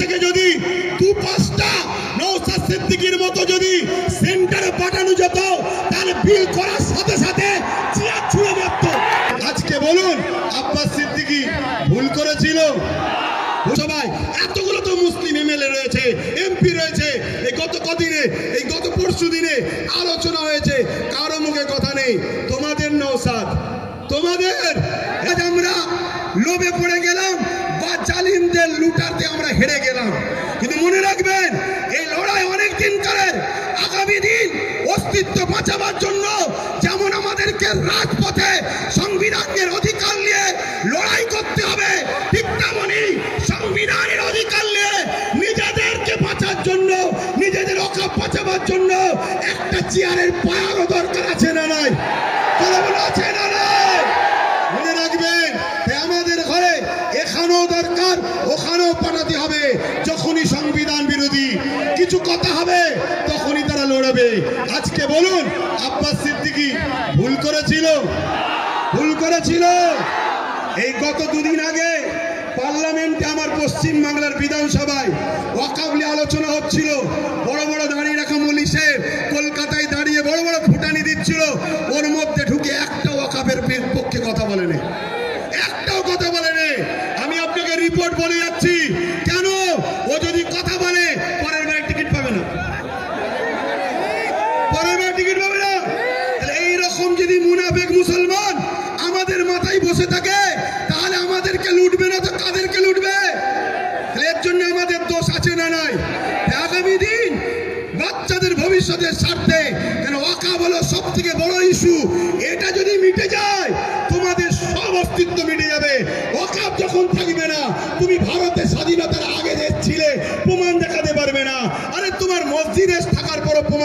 থেকে যদি দু পাঁচটা নৌসাদ সিদ্দিকির মতো যদি সেন্টারে পাঠানো যেত, তাহলে বিল করার সাথে সাথে চেয়ার মারত। আজকে বলুন, আব্বাস সিদ্দিকি ভুল করেছিল? সবাই, এতগুলো তো মুসলিম এমএলএ রয়েছে, এমপি রয়েছে। এই গত কদিনে, এই গত পরশু দিনে আলোচনা হয়েছে, কারও মুখে কথা নেই। তোমাদের নৌসাদ তোমাদের? আমরা লোভে পড়ে জালিমদের লুটাতে আমরা হেরে গেলাম। কিন্তু মনে রাখবেন, এই লড়াই অনেক দিন কালের আগামী দিন অস্তিত্ব বাঁচাবার জন্য যেমন আমাদেরকে রাজপথে সংবিধানের অধিকার নিয়ে লড়াই করতে হবে, ঠিক তেমনই সংবিধানের অধিকার নিয়ে নিজেদেরকে বাঁচার জন্য, নিজেদের অকাপ বাঁচাবার জন্য একটা চেয়ারের পায়ারও দরকার আছে না নাই কথা বলা আছে না নাই মনে রাখবেন যে আমাদের ঘরে এখানেও দরকার ওখানেও পাঠাতে হবে যখনই সংবিধান বিরোধী কিছু কথা হবে তখনই তারা লড়বে আজকে বলুন আব্বাস সিদ্দিকি ভুল করেছিল ভুল করেছিল এই গত দুদিন আগে পার্লামেন্টে আমার পশ্চিম বাংলার বিধানসভায় ওয়াকাবলি আলোচনা হচ্ছিল। বড় বড় দাঁড়িয়ে রাখা মলিশে কলকাতায় দাঁড়িয়ে বড় বড় ফুটানি দিচ্ছিল। ওর মধ্যে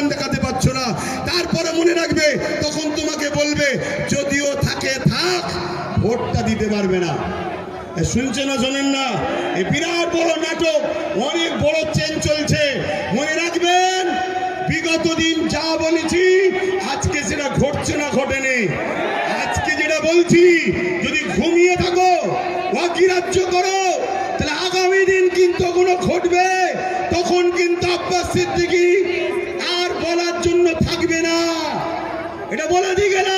প্রমাণ দেখাতে পারছ না। তারপরে মনে রাখবে, তখন তোমাকে বলবে, যদিও থাকে, থাক, ভোটটা দিতে পারবে না। শুনছে না শোনেন না? এই বিরাট বড় নাটক, অনেক বড় চেন চলছে। মনে রাখবেন, বিগত দিন যা বলেছি, আজকে সেটা ঘটছে না, ঘটেনি। আজকে যেটা বলছি, যদি ঘুমিয়ে থাকো অকিরাজ্য করো, তাহলে আগামী দিন কিন্তু ওগুলো ঘটবে। তখন কিন্তু আব্বাস সিদ্দিকি বলার জন্য থাকবে না। এটা বলে দিয়ে গেল,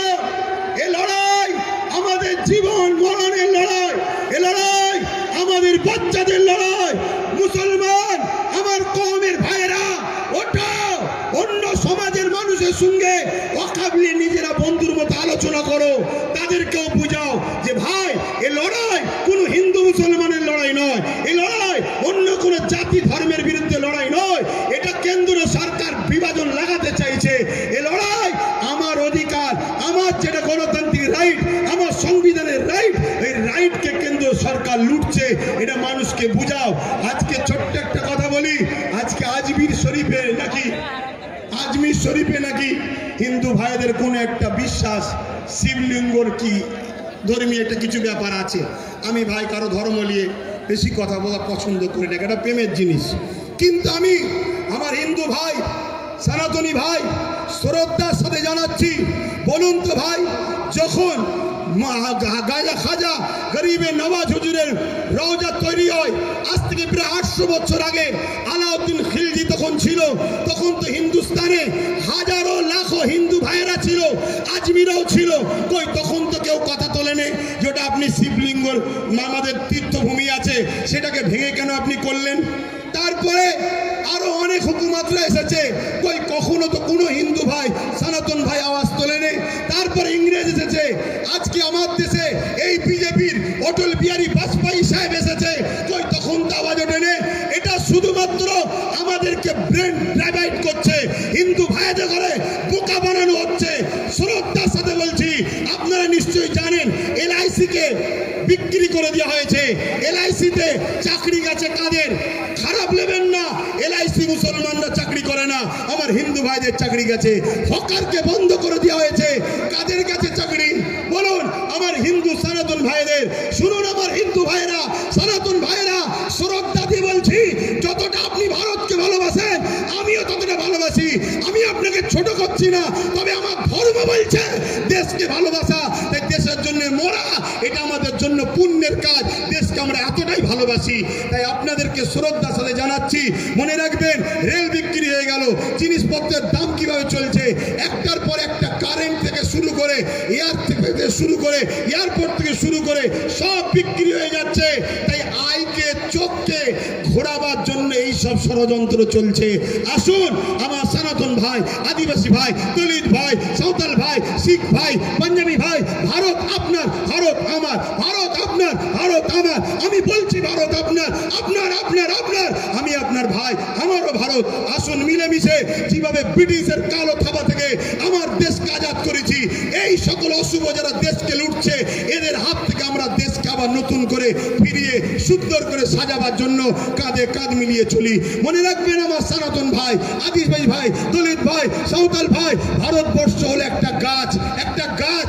এ লড়াই আমাদের জীবন মরণের লড়াই, এ লড়াই আমাদের বাচ্চাদের লড়াই, মুসলমান সরকার লুটছে, এটা মানুষকে বুঝাও। আজকে ছোট্ট একটা কথা বলি, আজকে আজমির শরীফে নাকি, আজমির শরীফে নাকি হিন্দু ভাইদের কোনো একটা বিশ্বাস, শিবলিঙ্গর কি ধর্মীয় একটা কিছু ব্যাপার আছে। আমি ভাই কারও ধর্ম নিয়ে বেশি কথা বলা পছন্দ করি না, এটা প্রেমের জিনিস। কিন্তু আমি আমার হিন্দু ভাই, সনাতনী ভাই, শ্রদ্ধার সাথে জানাচ্ছি, বলুন তো ভাই, যখন মা- খাজা গরিবে নওয়াজ হুজুরের রওজা তৈরি হয়। আজ থেকে প্রায় আটশো বছর আগে আলাউদ্দিন খিলজি তখন ছিল। তখন তো হিন্দুস্তানে হাজারো, লাখো হিন্দু ভাইয়েরা ছিল, আজমিরাও ছিল। কই, তখন তো কেউ কথা তোলেনি যেটা আপনি শিবলিঙ্গর আমাদের তীর্থভূমি আছে, সেটাকে ভেঙে কেন আপনি করলেন? তারপরে আরও অনেক হুকুমাতরা এসেছে। কই, কখনো তো কোনো হিন্দু ভাই, সনাতন ভাই আওয়াজ তোলেনি তারপরে ইংরেজ এসেছে। আজকে আমার দেশে এই বিজেপির অটল বিহারী বাজপেয়ী সাহেব এসেছে। কই, তখন তো আওয়াজ ওঠেনি এটা শুধুমাত্র আমাদেরকে ব্রেন ডাইভাইড করছে। হিন্দু ভাইদের ঘরে বোকা বানানো হচ্ছে। শ্রদ্ধার সাথে বলছি, আপনারা নিশ্চয়ই জানেন এলআইসি কে বিক্রি করে দেওয়া হয়েছে। এলআইসিতে চাকরি গেছে কাদের? খারাপ নেবেন আমার হিন্দু ভাইদের চাকরি গেছে, হকারকে বন্ধ করে দেওয়া হয়েছে। কাদের কাছে চাকরি? বলুন, আমার হিন্দু সনাতন ভাইদের, শুনুন আমার হিন্দু ভাইরা, সনাতন ভাইরা শ্রদ্ধা দিয়ে বলছি, যতটা আপনি ভারতকে ভালোবাসেন, আমিও ততটা ভালোবাসি। আমি আপনাকে ছোট করছি না, তবে আমার ধর্ম বলছে, দেশকে ভালোবাসা, তাই দেশের জন্য মরা, এটা আমাদের জন্য পুণ্যের কাজ। দেশকে আমরা এতটাই ভালোবাসি, তাই আপনাদেরকে শ্রদ্ধার সাথে জানাচ্ছি। মনে রাখবেন রেল বিক্রি হয়ে গেল জিনিসপত্রের দাম কীভাবে চলছে। একটার পর একটা কারেন্ট থেকে শুরু করে এয়ার থেকে শুরু করে এয়ারপোর্ট থেকে শুরু করে সব বিক্রি হয়ে যাচ্ছে। তাই আইকে, চোখকে ঘোরাবার জন্য এই সব ষড়যন্ত্র চলছে। আসুন, আমার সনাতন ভাই, আদিবাসী ভাই, দলিত ভাই, সাঁওতাল ভাই, শিখ ভাই, পাঞ্জাবি ভাই, ভারত আপনার, ভারত আমার আপনার, ভারত আমার। আমি বলছি, ভারত আপনার আপনার আপনার আপনার। আমি আপনার ভাই, আমারও ভারত। আসুন মিলেমিশে যেভাবে ব্রিটিশের কালো থাবা থেকে আমার দেশকে আজাদ করেছি, এই সকল অশুভ যারা দেশকে লুটছে, এদের হাত থেকে আমরা দেশকে আবার নতুন করে ফিরিয়ে, সুন্দর করে সাজাবার জন্য কাঁধে কাঁধ মিলিয়ে চলি। মনে রাখবেন আমার সনাতন ভাই, আদিবাসী ভাই, দলিত ভাই, সাঁওতাল ভাই, ভারতবর্ষ হলো একটা গাছ একটা গাছ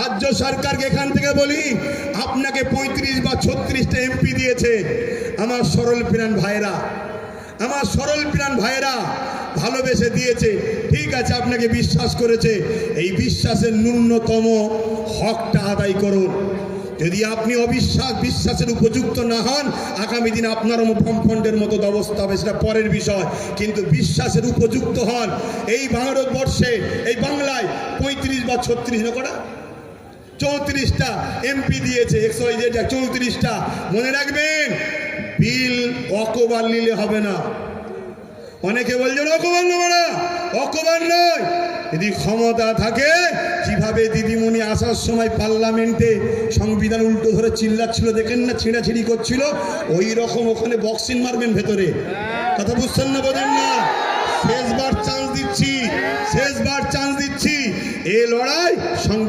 রাজ্য সরকারকে এখান থেকে বলি, আপনাকে পঁয়ত্রিশ বা ছত্রিশটা এমপি দিয়েছে আমার সরল প্রাণ ভাইরা আমার সরল প্রাণ ভাইরা ভালোবেসে দিয়েছে। ঠিক আছে, আপনাকে বিশ্বাস করেছে, এই বিশ্বাসের ন্যূনতম হকটা আদায় করুন। যদি আপনি অবিশ্বাস, বিশ্বাসের উপযুক্ত না হন, আগামী দিন আপনারও ফন্ডের মতো অবস্থা হবে, সেটা পরের বিষয়। কিন্তু বিশ্বাসের উপযুক্ত হন, এই ভারতবর্ষে, এই বাংলায় পঁয়ত্রিশ বা ছত্রিশ, না কটা? চৌত্রিশটা এমপি দিয়েছে একশো চৌত্রিশটা। মনে রাখবেন, বিল অকবার নিলে হবে না। অনেকে বলছেন, অকবার নেব না, অকবার নয়। যদি ক্ষমতা থাকে যেভাবে দিদিমণি আসার সময় পার্লামেন্টে সংবিধান উল্টো ধরে চিল্লাচ্ছিল, দেখেন না, ছিঁড়াছিড়ি করছিল, ওই রকম ওখানে বক্সিং মারবেন ভেতরে। কথা বুঝছেন না বোঝেন না? শেষবার চান্স দিচ্ছি, শেষবার চান্স দিচ্ছি। এ লড়াই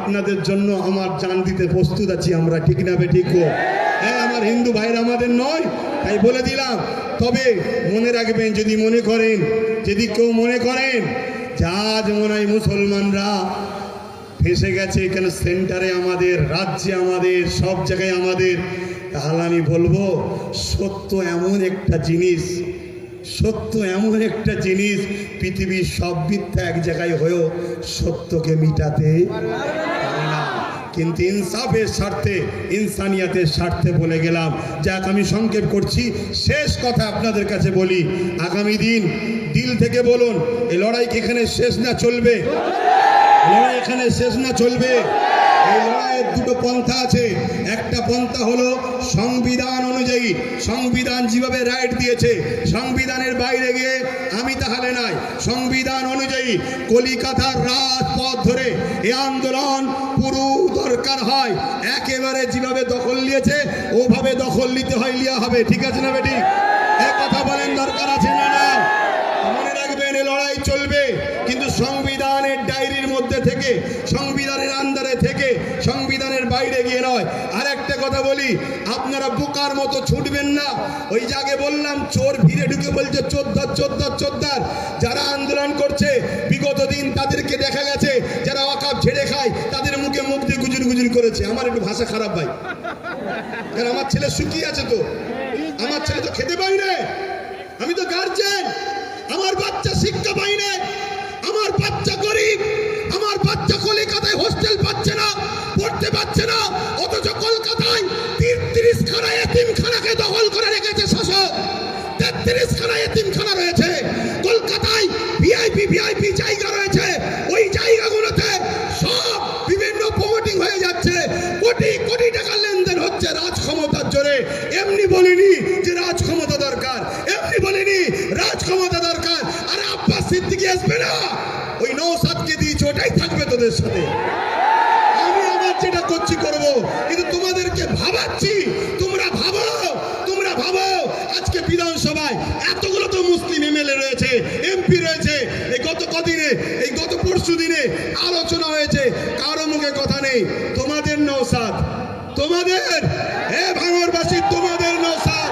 আপনাদের জন্য আমার জান দিতে প্রস্তুত আছি, আমরা ঠিক না ঠিক হ্যাঁ আমার হিন্দু ভাইরা আমাদের নয়, তাই বলে দিলাম। তবে মনে রাখবেন, যদি মনে করেন, যদি কেউ মনে করেন যা আজ মনে হয় মুসলমানরা ফেসে গেছে এখানে সেন্টারে আমাদের, রাজ্যে আমাদের, সব জায়গায় আমাদের, তাহলে আমি বলব, সত্য এমন একটা জিনিস, সত্য এমন একটা জিনিস, পৃথিবীর সব মিথ্যা এক জায়গায় হয়েও সত্যকে মিটাতে কিন্তু ইনসাফের স্বার্থে, ইনসানিয়াতের স্বার্থে বলে গেলাম। যাক, আমি সংক্ষেপ করছি। শেষ কথা আপনাদের কাছে বলি। আগামী দিন দিল থেকে বলুন, এই লড়াই এখানে শেষ না চলবে? লড়াই এখানে শেষ না চলবে? এই লড়াইয়ের দুটো পন্থা আছে। একটা পন্থা হলো সংবিধান অনুযায়ী। সংবিধান যেভাবে রাইট দিয়েছে, সংবিধানের বাইরে গিয়ে আমি তাহলে নাই। কলিকাতার রাজপথ ধরে এই আন্দোলন পুরো দরকার হয়। একেবারে যেভাবে দখল নিয়েছে, ওভাবে দখল নিতে হয় লিয়া হবে। ঠিক আছে না বেটি? এ কথা বলেন, দরকার আছে না না? মনে রাখবেন, এ লড়াই চলবে। কিন্তু সংবিধানের ডায়েরির মধ্যে থেকে, সংবিধানের আন্দারে থেকে, সংবিধানের বাইরে গিয়ে নয়। কথা বলি, আপনারা বোকার মতো ছুটবেন না। ওই জাগে বললাম, চোর ভিড়ে ঢুকে বলছে চোদ্দার চোদ্দার চোদ্দার যারা আন্দোলন করছে, বিগত দিন তাদেরকে দেখা গেছে, যারা অকাপ ঝেড়ে খায়, তাদের মুখে মুখ দিয়ে গুজুর গুজুর করেছে। আমার একটু ভাষা খারাপ ভাই। কারণ আমার ছেলে শুকিয়ে আছে তো। আমার ছেলে তো খেতে পাই না। আমি তো গার্জেন আমার বাচ্চা শিক্ষা পাই না। আমার বাচ্চা গরিব। আমার বাচ্চা কলিকাতায় হোস্টেল পাচ্ছে না। না, অথচ কলকাতায় তিরিশ খানা এতিমখানাকে দখল করে রেখেছে শাসক। তেত্রিশ খানা এতিমখানা রয়েছে। কলকাতায় ভিআইপি ভিআইপি জায়গা রয়েছে। ওই জায়গাগুলোতে সব বিভিন্ন প্রমোটিং হয়ে যাচ্ছে। কোটি কোটি টাকা লেনদেন হচ্ছে রাজ ক্ষমতার জোরে। এমনি বলিনি যে রাজ ক্ষমতা দরকার। এমনি বলিনি রাজ ক্ষমতা দরকার। আরে আব্বাস সিদ্দিকি আসবে না। ওই নৌসাদকে দিয়েছে, ওটাই থাকবে তোদের সাথে। পরশু দিনে আলোচনা হয়েছে, কারও মুখে কথা নেই। তোমাদের নৌসাদ তোমাদের? হে ভাঙরবাসী, তোমাদের নৌসাদ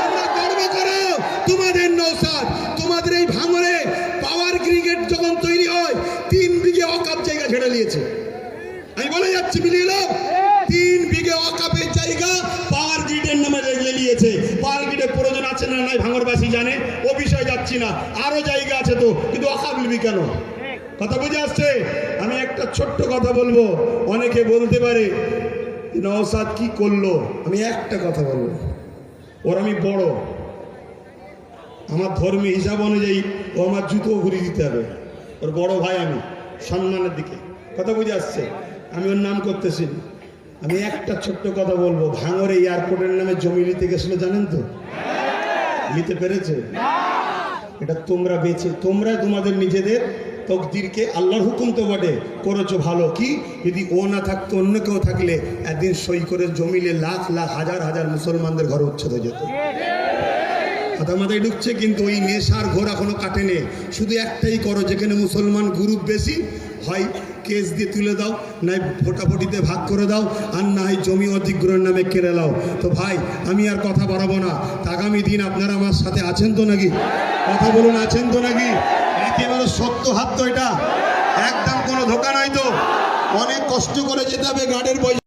তোমরা গর্ব করো, তোমাদের নৌসাদ তোমাদের এই ভাঙরে পাওয়ার ক্রিকেট যখন তৈরি হয়, তিন বিঘে অকাপ জায়গা ছেড়ে নিয়েছে আমি বলে যাচ্ছি, মিলিয়ে নাও। তিন বিঘে অকাপের জায়গা পাওয়ার গ্রিডের নামে রেখে নিয়েছে পাওয়ার গ্রিডের প্রয়োজন আছে না নাই, ভাঙরবাসী জানে। ও বিষয়ে যাচ্ছি না। আরও জায়গা আছে তো, কিন্তু অকাপ নিবি কেন? কথা বুঝে আসছে? আমি একটা ছোট্ট কথা বলব। অনেকে বলতে পারে নওসাদ কি করল? আমি একটা কথা বলব। ওর আমি বড়। আমার ধর্মীয় হিসাব অনুযায়ী ও আমার জুতো ঘুরিয়ে দিতে হবে। ওর বড় ভাই আমি সম্মানের দিকে। কথা বুঝে আসছে? আমি ওর নাম করতেছি। আমি একটা ছোট্ট কথা বলব। ভাঙরে এয়ারপোর্টের নামে জমি নিতে গেছিল জানেন তো? নিতে পেরেছে? এটা তোমরা বেছে তোমরা তোমাদের নিজেদের তকদিরকে আল্লাহর হুকুম তো বটে। করেছ ভালো কি? যদি ও না থাকতো, অন্য কেউ থাকলে একদিন সই করে জমিলে লাখ লাখ হাজার হাজার মুসলমানদের ঘর উচ্ছেদ হয়ে যেত। মাথা মাথায় ঢুকছে, কিন্তু ওই নেশার ঘোর এখনও কাটেনি শুধু একটাই করো, যেখানে মুসলমান গ্রুপ বেশি হয়, কেস দিয়ে তুলে দাও, নাই ভোটাভুটিতে ভাগ করে দাও, আর না হয় জমি অধিগ্রহণ নামে কেড়ে দাও তো ভাই, আমি আর কথা বাড়াবো না। আগামী দিন আপনারা আমার সাথে আছেন তো নাকি? কথা বলুন, আছেন তো নাকি? সত্য হাত তো এটা? একদম কোনো ধোকা নাই তো। অনেক কষ্ট করে যেতে হবে গার্ডের পয়সা